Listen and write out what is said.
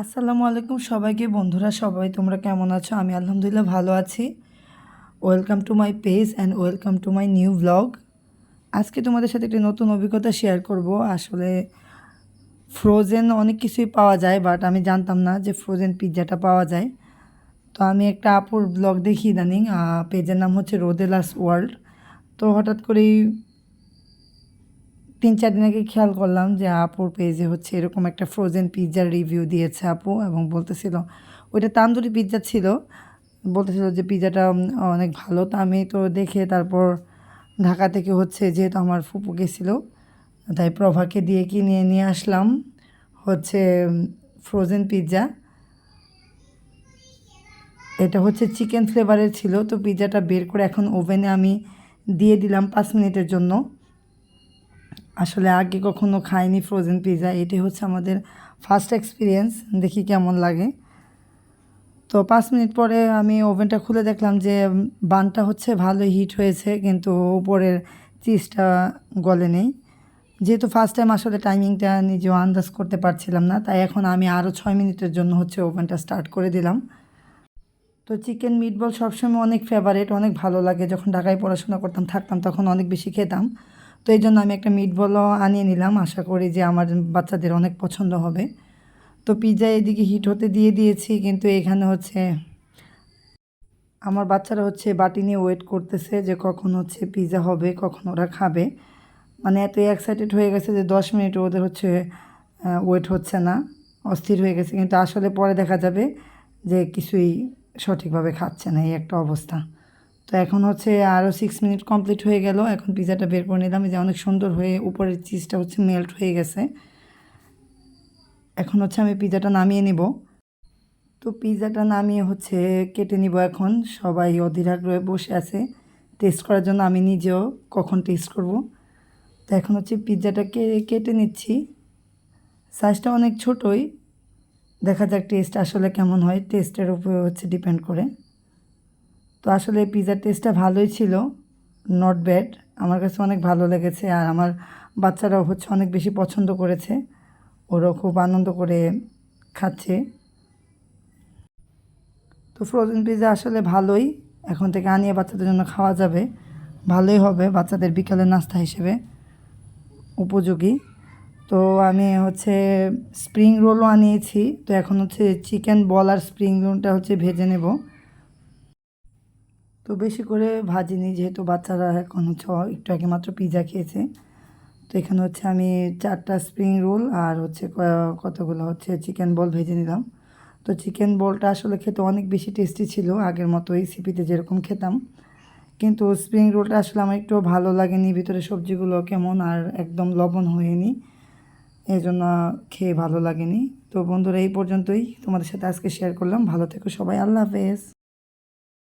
আসসালামু আলাইকুম সবাইকে। বন্ধুরা, সবাই তোমরা কেমন আছো? আমি আলহামদুলিল্লাহ ভালো আছি। Welcome to my page and welcome to my new blog আজকে তোমাদের সাথে একটি নতুন অভিজ্ঞতা শেয়ার করব। আসলে ফ্রোজেন অনেক কিছুই পাওয়া যায় বাট আমি জানতাম না যে ফ্রোজেন পিৎজাটা পাওয়া যায়। তো আমি একটা আপুর ব্লগ দেখি ইদানিং পেজের নাম হচ্ছে রোদেলাস ওয়ার্ল্ড তো হঠাৎ করেই তিন, চার দিন আগে খেয়াল করলাম যে আপুর পেজে হচ্ছে এরকম একটা ফ্রোজেন পিৎজার রিভিউ দিয়েছে আপু এবং বলতেছিল, ওইটা তান্দুরি পিৎজা ছিল। বলতেছিল যে পিৎজাটা অনেক ভালো, তো আমি তো দেখে তারপর ঢাকা থেকে হচ্ছে যেহেতু আমার ফুপু গেছিল, তাই প্রভাকে দিয়ে কিনে নিয়ে আসলাম হচ্ছে ফ্রোজেন পিৎজা এটা হচ্ছে চিকেন ফ্লেভারের ছিল, তো পিৎজাটা বের করে এখন ওভেনে আমি দিয়ে দিলাম পাঁচ মিনিটের জন্য। আসলে আগে কখনো খাইনি ফ্রোজেন পিৎজা এটি হচ্ছে আমাদের ফার্স্ট এক্সপিরিয়েন্স দেখি কেমন লাগে। তো পাঁচ মিনিট পরে আমি ওভেনটা খুলে দেখলাম যে বানটা হচ্ছে ভালোই হিট হয়েছে, কিন্তু উপরের চিজটা গলে নেই। যেহেতু ফার্স্ট টাইম আসলে টাইমিংটা নিজেও আন্দাজ করতে পারছিলাম না, তাই এখন আমি আরও ছয় মিনিটের জন্য হচ্ছে ওভেনটা স্টার্ট করে দিলাম। তো চিকেন মিটবল সবসময় অনেক ফেভারেট অনেক ভালো লাগে। যখন ঢাকায় পড়াশোনা করতাম, থাকতাম, তখন অনেক বেশি খেতাম। তো এই জন্য আমি একটা মিট বলও আনিয়ে নিলাম। আশা করি যে আমার বাচ্চাদের অনেক পছন্দ হবে। তো পিৎজা এদিকে হিট হতে দিয়ে দিয়েছি, কিন্তু এখানে হচ্ছে আমার বাচ্চারা হচ্ছে বাটি নিয়ে ওয়েট করতেছে যে কখন হচ্ছে পিৎজা হবে, কখন ওরা খাবে। মানে এত এক্সাইটেড হয়ে গেছে যে দশ মিনিট ওদের হচ্ছে ওয়েট হচ্ছে না। অস্থির হয়ে গেছে। কিন্তু আসলে পরে দেখা যাবে যে কিছুই সঠিকভাবে খাচ্ছে না এই একটা অবস্থা। তো এখন হচ্ছে আরও সিক্স মিনিট কমপ্লিট হয়ে গেল। এখন পিজাটা বের করে নিলাম। যে অনেক সুন্দর হয়ে উপরের চিজটা হচ্ছে মেল্ট হয়ে গেছে। এখন হচ্ছে আমি পিজাটা নামিয়ে নিব। তো পিজাটা নামিয়ে হচ্ছে কেটে নিব এখন। সবাই অধীর আগ্রহে বসে আছে। টেস্ট করার জন্য আমি নিজেও কখন টেস্ট করব। তো এখন হচ্ছে পিৎজাটাকে কেটে নিচ্ছি। সাইজটা অনেক ছোটোই। দেখা যাক টেস্ট আসলে কেমন হয়। টেস্টের উপরে হচ্ছে ডিপেন্ড করে। তো আসলে পিৎজার টেস্টটা ভালোই ছিল নট ব্যাড আমার কাছে অনেক ভালো লেগেছে আর আমার বাচ্চারাও হচ্ছে অনেক বেশি পছন্দ করেছে। ওরাও খুব আনন্দ করে খাচ্ছে। তো ফ্রোজেন পিৎজা আসলে ভালোই। এখন থেকে আনিয়ে বাচ্চাদের জন্য খাওয়া যাবে। ভালোই হবে বাচ্চাদের বিকালের নাস্তা হিসেবে উপযোগী। তো আমি হচ্ছে স্প্রিং রোলও আনিয়েছি। তো এখন হচ্ছে চিকেন বল আর স্প্রিং রোলটা হচ্ছে ভেজে নেব। তো বেশি করে ভাজিনি, যেহেতু বাচ্চারা এখন হচ্ছে একটু আগে মাত্র পিজা খেয়েছে। তো এখানে হচ্ছে আমি চারটা স্প্রিং রোল আর হচ্ছে কতগুলো হচ্ছে চিকেন বল ভেজে নিলাম। তো চিকেন বলটা আসলে খেতে অনেক বেশি টেস্টি ছিল, আগের মতো এই সিপিতে যেরকম খেতাম। কিন্তু স্প্রিং রোলটা আসলে আমার একটু ভালো লাগেনি, ভিতরে সবজিগুলো কেমন আর একদম লবণ হয়নি। এই জন্য খেয়ে ভালো লাগেনি। তো বন্ধুরা, এই পর্যন্তই। তোমাদের সাথে আজকে শেয়ার করলাম। ভালো থেকো সবাই। আল্লাহ হাফেজ।